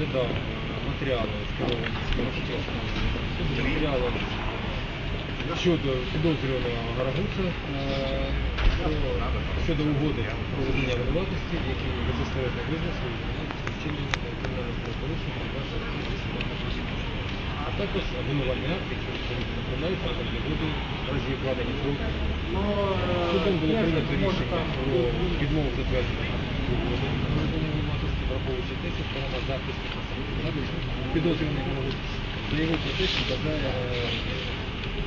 розглядав е, матеріали, скеровані з Києво-Печерського суду, матеріали щодо підозрюваного Гарагуца е, щодо угоди про визнання винуватості, який беззастережно визнав свою винуватість кримінального правопорушення передбаченого статті 17 а також обвинувальний акт, відповідно накладається на воду в разі вкладення сроку. Судом було прийнято рішення про відмову затвердження угоди враховуючи те, що сторона захисту підозрюваний Гарагуц заявив про те, що бажає е,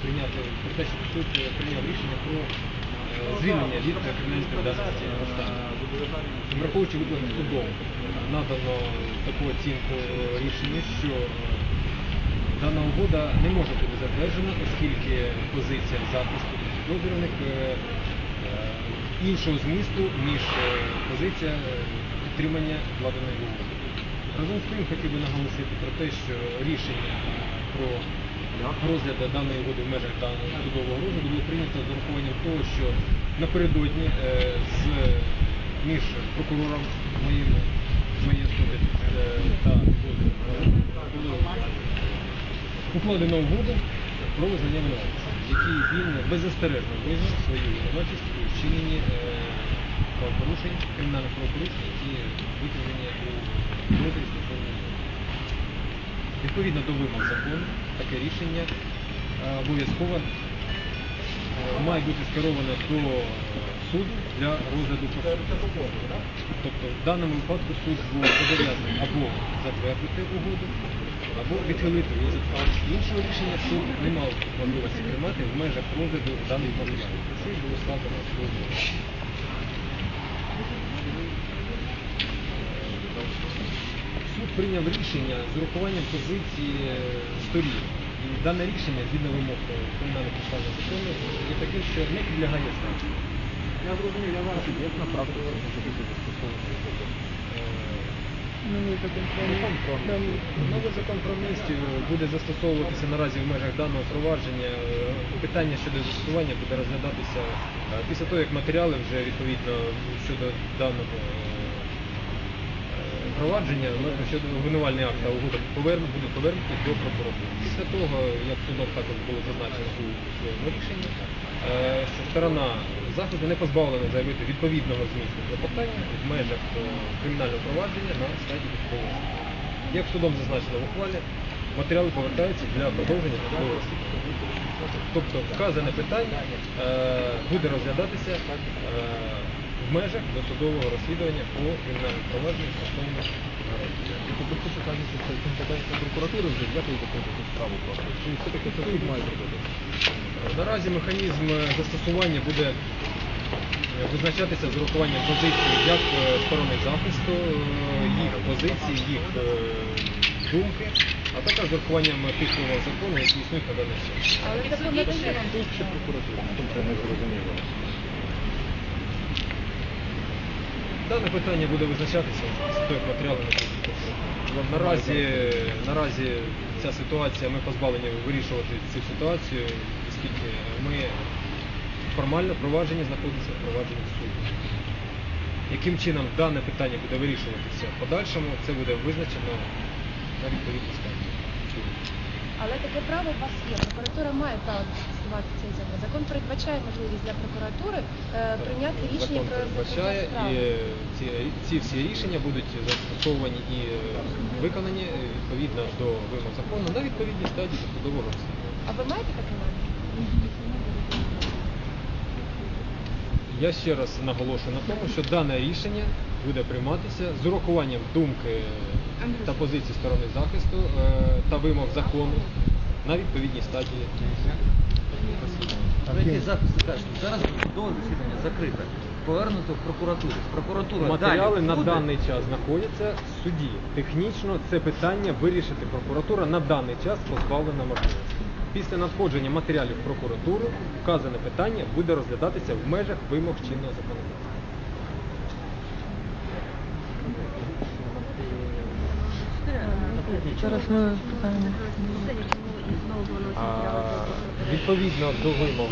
прийняти про те, що суд е, прийняв рішення про е, звільнення від кримінальної відповідальності. Враховуючи викладене судом, надано таку оцінку е, рішенню, що е, дана угода не може бути затверджена, оскільки позиція захисту підозрюваних е, е, іншого змісту, ніж е, позиція е, підтримання вкладеної угоди. Разом з тим хотів би наголосити про те, що рішення е, про розгляд даної угоди в межах даного судового розгляду було прийнято з урахуванням того, що напередодні е, з між прокурором моїм моєї особи е, та було укладено угоду про визнання винуватості, в якій він беззастережно визнав свою винуватість у вчиненні е, правопорушень, кримінальних правопорушень, які викладені у дозволі стосовно. Відповідно до вимог закону, таке рішення е, обов'язково е, має бути скеровано до суду для розгляду суду. Тобто в даному випадку суд був зобов'язаний або затвердити угоду, або відхилити її затвердження. Іншого рішення суд не мав можливості приймати в межах розгляду даних матеріалів. Це було складено суду. Суд прийняв рішення з урахуванням позиції е, сторін. І дане рішення, згідно вимог е, кримінального процесуального закону, є таким, що не підлягає станції. Я зрозумів, я вам як на практику може бути закон. Новий закон про Закон новий закон про амністію буде застосовуватися наразі в межах даного провадження. Е, Питання щодо застосування буде розглядатися е, після того, як матеріали вже відповідно щодо даного е, провадження ну, щодо акт та угода будуть повернуті до прокуратури. Після того, як судом також було зазначено у своєму рішенні, е, що сторона заходу не позбавлена заявити відповідного змісту клопотання в межах е, кримінального провадження на стадії розслідування. Як судом зазначено в ухвалі, матеріали повертаються для продовження досудового розслідування. Тобто вказане питання е, буде розглядатися в межах досудового розслідування по кримінальному провадженню стосовно. Тобто ви кажете, що це компетенція прокуратури вже закрити цю справу просто? Чи все-таки це суд має зробити? Наразі механізм е, застосування буде е, визначатися з урахуванням позиції як е, сторони захисту, е, їх позиції, їх е, думки, а також з урахуванням тих вимог закону, які існують на даний час. Але це Суд чи прокуратура? Тобто не зрозуміло. Дане питання буде визначатися з не будуть. Наразі, наразі ця ситуація, ми позбавлені вирішувати цю ситуацію, оскільки ми формально провадження знаходиться в провадженні суду. Яким чином дане питання буде вирішуватися в подальшому, це буде визначено на відповідній стадії. Але таке право у вас є. Прокуратура має право застосувати цей закон. Закон передбачає можливість для прокуратури е, прийняти рішення Закон про передбачає, закриття справи. і е, ці, ці всі рішення будуть застосовані і е, виконані е, відповідно до вимог закону на відповідній стадії досудового розслідування. А ви маєте таке намір? Я ще раз наголошую на тому, що дане рішення буде прийматися з урахуванням думки та позиції сторони захисту е, та вимог закону на відповідній стадії Який захист кажете? Зараз судове засідання закрите. Повернуто в прокуратуру. З прокуратури Матеріали далі на буде. даний час знаходяться в суді. Технічно це питання вирішити прокуратура на даний час позбавлена можливості. Після надходження матеріалів в прокуратуру вказане питання буде розглядатися в межах вимог чинного законодавства. Зараз ми питаємо. Відповідно до вимог.